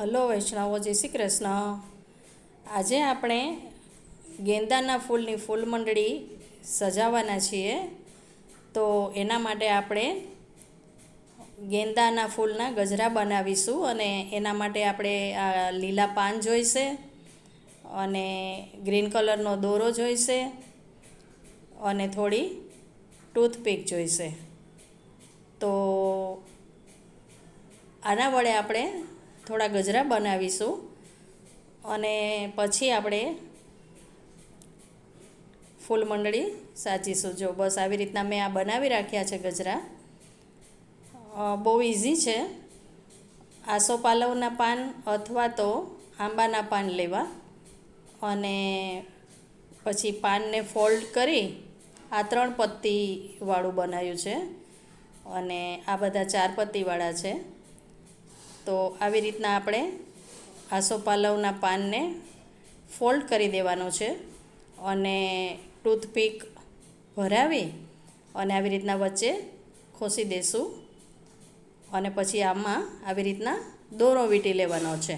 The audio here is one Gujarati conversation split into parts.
હલો વૈષ્ણવો, જય શ્રી કૃષ્ણ. આજે આપણે ગેંદાના ફૂલની ફૂલ મંડળી સજાવવાના છીએ. તો એના માટે આપણે ગેંદાના ફૂલના ગજરા બનાવીશું અને એના માટે આપણે આ લીલા પાન જોઈશે અને ગ્રીન કલરનો દોરો જોઈશે અને થોડી ટૂથપીક જોઈશે. તો આના વડે આપણે થોડા ગજરા બનાવીશું. અને પછી આપણે ફૂલ મંડળી સાચીશું. જો બસ આવી રીતના મેં આ બનાવી રાખ્યા છે ગજરા. બહુ ઇઝી છે. આસોપાલવના પાન અથવા તો આંબાના પાન લેવા. અને પછી પાનને ફોલ્ડ કરી આ ત્રણ પત્તીવાળું બનાવ્યું છે. અને આ બધા ચાર પત્તીવાળા છે. તો આવી રીતના આપણે આસોપાલવના પાનને ફોલ્ડ કરી દેવાનો છે અને ટૂથપીક ભરાવી અને આવી રીતના વચ્ચે ખોસી દેશું અને પછી આમાં આવી રીતના દોરો વીંટી લેવાનો છે.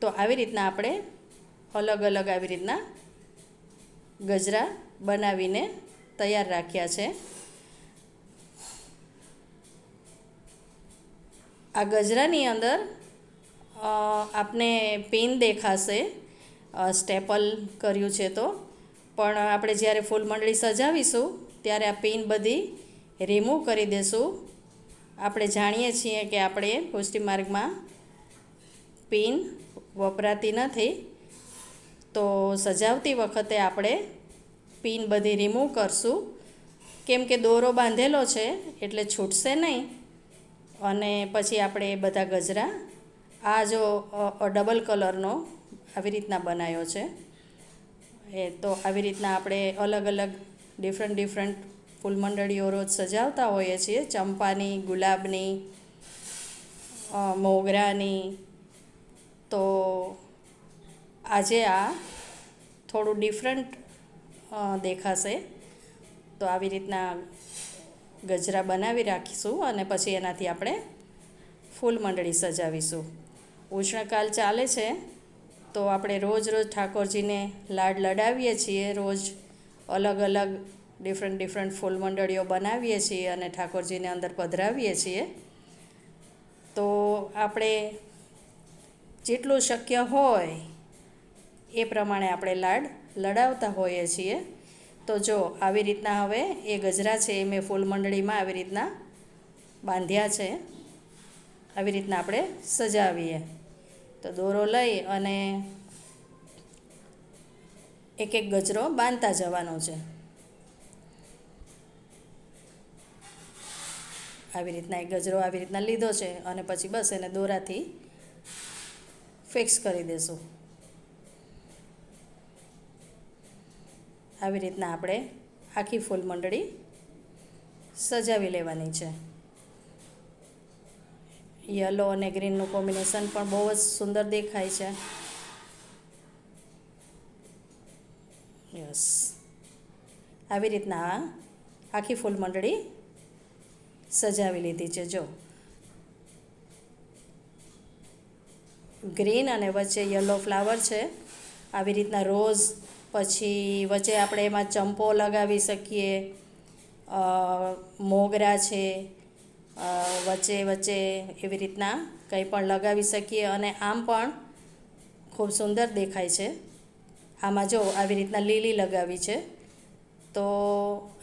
તો આવી રીતના આપણે અલગ અલગ આવી રીતના ગજરા બનાવીને તૈયાર રાખ્યા છે. આ ગજરાની અંદર આપને પિન દેખાશે. સ્ટેપલ કર્યું છે તો. પણ આપણે જ્યારે ફૂલ મંડળી સજાવીશું, ત્યારે આ પિન બધી રિમૂવ કરી દેશું. આપણે જાણીએ છીએ કે આપણે પુષ્ટિમાર્ગમાં પિન વપરાતી નથી. તો સજાવતી વખતે આપણે પિન બધી રિમૂવ કરશું. કેમ કે દોરો બાંધેલો છે, એટલે છૂટશે નહીં. અને પછી આપણે બધા ગજરા. આ જો ડબલ કલરનો આવી રીતના બનાવ્યો છે. એ તો આવી રીતના આપણે અલગ અલગ ડિફરન્ટ ડિફરન્ટ ફૂલ મંડળીઓ રોજ સજાવતા હોઈએ છીએ. ચંપાની, ગુલાબની મોગરાની. તો આજે આ થોડું ડિફરન્ટ દેખાશે. તો આવી રીતના ગજરા બનાવી રાખીશું અને પછી એનાથી આપણે ફૂલ મંડળી સજાવીશું. ઉષ્ણકાલ ચાલે છે, તો આપણે રોજ રોજ ઠાકોરજીને લાડ લડાવીએ છીએ, રોજ અલગ અલગ ડિફરન્ટ ડિફરન્ટ ફૂલ મંડળીઓ બનાવીએ છીએ અને ઠાકોરજીને અંદર પધરાવીએ છીએ. તો આપણે જેટલું શક્ય હોય એ પ્રમાણે આપણે લાડ લડાવતા હોઈએ છીએ. તો જો આવી રીતના હવે એ ગજરા છે એ મેં ફૂલ મંડળીમાં આવી રીતના બાંધ્યા છે. આવી રીતના આપણે સજાવીએ. તો દોરો લઈ અને એક એક ગજરો બાંધતા જવાનો છે. આવી રીતના એક ગજરો આવી રીતના લીધો છે અને પછી બસ એને દોરાથી ફિક્સ કરી દેશું. આવી રીતના આપણે આખી ફૂલ મંડળી સજાવી લેવાની છે. યલો અને ગ્રીનનું કોમ્બિનેશન પણ બહુ જ સુંદર દેખાય છે. યસ આવી રીતના આખી ફૂલ મંડળી સજાવી લીધી છે, જો. ગ્રીન અને વચ્ચે યલો ફ્લાવર છે. આવી રીતના રોઝ પછી વચ્ચે આપણે એમાં ચંપો લગાવી શકીએ મોગરા છે વચ્ચે વચ્ચે એવી રીતના કંઈ પણ લગાવી શકીએ અને આમ પણ ખૂબ સુંદર દેખાય છે. આમાં જો આવી રીતના લીલી લગાવી છે, તો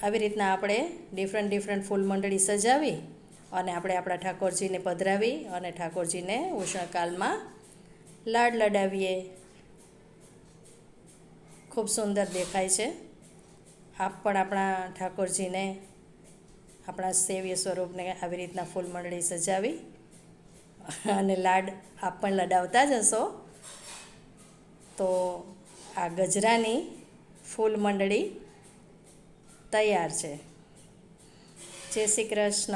આવી રીતના આપણે ડિફરન્ટ ડિફરન્ટ ફૂલ મંડળી સજાવી અને આપણે આપણા ઠાકોરજીને પધરાવી અને ઠાકોરજીને ઉષ્ણકાલમાં લાડ લડાવીએ. ખૂબ સુંદર દેખાય છે. આપ પણ આપણા ઠાકોરજીને, આપણા સેવ્ય સ્વરૂપને આવી રીતના ફૂલ મંડળી સજાવી અને લાડ આપ પણ લડાવતા જ હશો. તો આ ગજરાની ફૂલ મંડળી તૈયાર છે. જય શ્રી કૃષ્ણ.